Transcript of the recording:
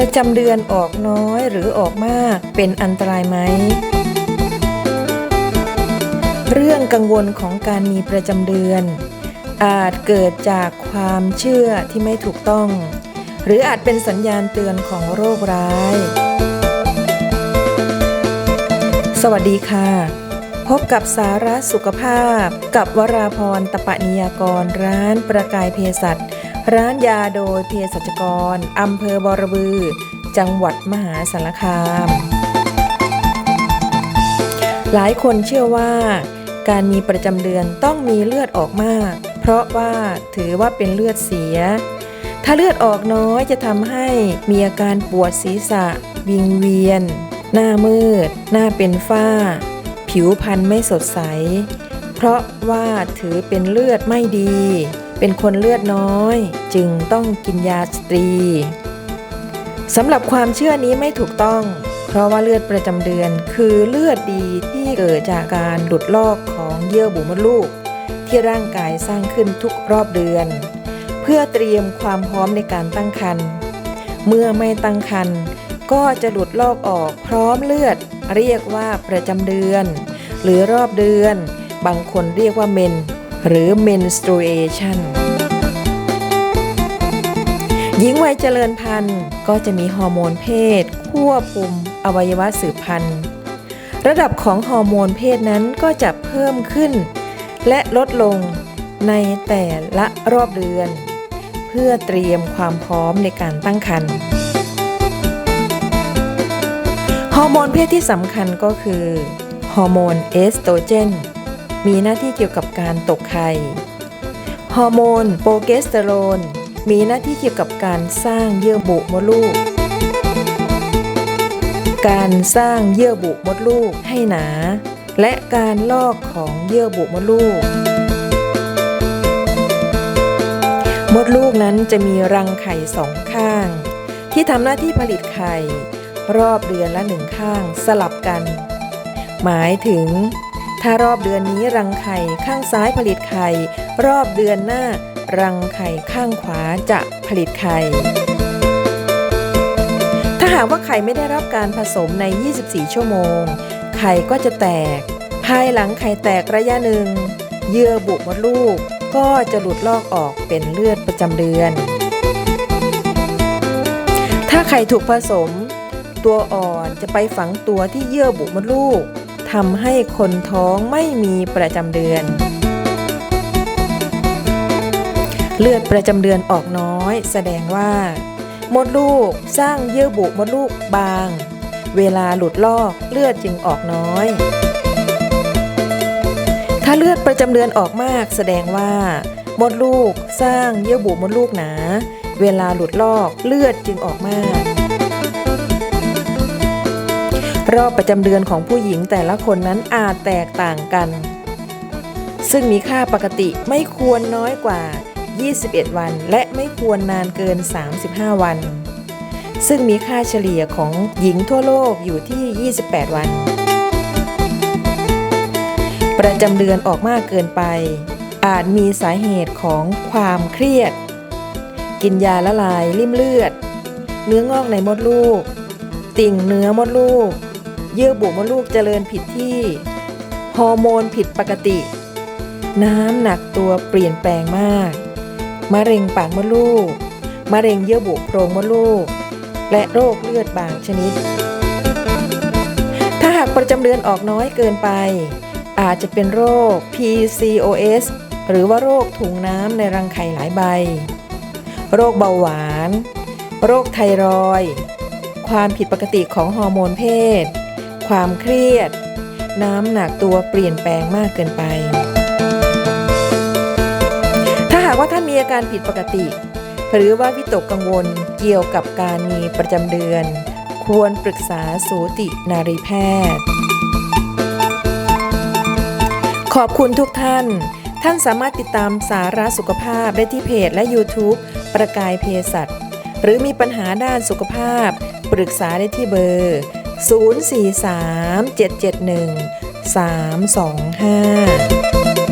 ประจำเดือนออกน้อยหรือออกมากเป็นอันตรายไหม เรื่องกังวลของการมีประจำเดือน อาจเกิดจากความเชื่อที่ไม่ถูกต้อง หรืออาจเป็นสัญญาณเตือนของโรคร้าย สวัสดีค่ะ พบกับสาระสุขภาพ กับวราพรตปะนิยากรร้านประกายเภสัช ร้านยาโดยเภสัชกร อำเภอบอระบือ จังหวัดมหาสารคาม หลายคนเชื่อว่า การมีประจำเดือนต้องมีเลือดออกมาก เพราะว่าถือว่าเป็นเลือดเสีย ถ้าเลือดออกน้อยจะทำให้มีอาการปวดศีรษะ วิงเวียน หน้ามืด หน้าเป็นฝ้า ผิวพรรณไม่สดใส เพราะว่าถือเป็นเลือดไม่ดี เป็นคนเลือดน้อย จึงต้องกินยาสตรีสำหรับความเชื่อนี้ไม่ถูกต้อง เพราะว่าเลือดประจำเดือนคือเลือดดีที่เกิดจากการหลุดลอกของเยื่อบุมดลูก ที่ร่างกายสร้างขึ้นทุกรอบเดือน เพื่อเตรียมความพร้อมในการตั้งครรภ์เมื่อไม่ตั้งครรภ์ก็จะหลุดลอกออกพร้อมเลือด เรียกว่าประจำเดือน หรือรอบเดือน บางคนเรียกว่าเมน หรือ menstruation หญิงวัยเจริญพันธุ์ก็จะมีฮอร์โมนเพศ ควบคุมอวัยวะสืบพันธุ์ ระดับของฮอร์โมนเพศนั้นก็จะเพิ่มขึ้น และลดลงในแต่ละรอบเดือน เพื่อเตรียมความพร้อมในการตั้งครรภ์ฮอร์โมนเพศที่สำคัญก็คือฮอร์โมนเอสโตรเจน มีหน้าที่เกี่ยวกับการตกไข่ ฮอร์โมนโปรเกสเตอโรน มีหน้าที่เกี่ยวกับการสร้างเยื่อบุมดลูก การสร้างเยื่อบุมดลูกให้หนา และการลอกของเยื่อบุมดลูก มดลูกนั้นจะมีรังไข่สองข้าง ที่ทำหน้าที่ผลิตไข่ รอบเดือนละหนึ่งข้างสลับกัน หมายถึง ถ้ารอบเดือนนี้รังไข่ข้างซ้ายผลิตไข่ รอบเดือนหน้า รังไข่ข้างขวาจะผลิตไข่ ถ้าหากว่าไข่ไม่ได้รับการผสมใน 24 ชั่วโมง ไข่ก็จะแตก ภายหลังไข่แตกระยะหนึ่ง เยื่อบุมดลูกก็จะหลุดลอกออกเป็นเลือดประจำเดือน ถ้าไข่ถูกผสม ตัวอ่อนจะไปฝังตัวที่เยื่อบุมดลูก ทำให้คนท้องไม่มีประจำเดือน เลือดประจำเดือนออกน้อย แสดงว่า มดลูกสร้างเยื่อบุมดลูกบาง เวลาหลุดลอกเลือดจึงออกน้อย ถ้าเลือดประจำเดือนออกมาก แสดงว่า มดลูกสร้างเยื่อบุมดลูกหนา เวลาหลุดลอกเลือดจึงออกมาก รอบประจำเดือนของผู้หญิงแต่ละคนนั้นอาจแตกต่างกัน ซึ่งมีค่าปกติไม่ควรน้อยกว่า 21 วัน และไม่ควรนานเกิน 35 วัน ซึ่งมีค่าเฉลี่ยของหญิงทั่วโลกอยู่ที่ 28 วัน ประจำเดือนออกมากเกินไป อาจมีสาเหตุของความเครียด กินยาละลาย ริ่มเลือด เนื้องอกในมดลูก ติ่งเนื้อมดลูก เยื่อบุมดลูกเจริญผิดที่ ฮอร์โมนผิดปกติ น้ำหนักตัวเปลี่ยนแปลงมาก มะเร็งปากมดลูก มะเร็งเยื่อบุโพรงมดลูก และโรคเลือดบางชนิด ถ้าหากประจำเดือนออกน้อยเกินไป อาจจะเป็นโรค PCOS หรือว่าโรคถุงน้ำในรังไข่หลายใบ โรคเบาหวาน โรคไทรอย ความผิดปกติของฮอร์โมนเพศ ความเครียด น้ำหนักตัวเปลี่ยนแปลงมากเกินไป ถ้าหากว่าท่านมีอาการผิดปกติ หรือว่าวิตกกังวลเกี่ยวกับการมีประจำเดือน ควรปรึกษาสูตินารีแพทย์ ขอบคุณทุกท่าน ท่านสามารถติดตามสาระสุขภาพได้ที่เพจและ YouTube ประกายเพสัชหรือมีปัญหาด้านสุขภาพ ปรึกษาได้ที่เบอร์ 043 771 325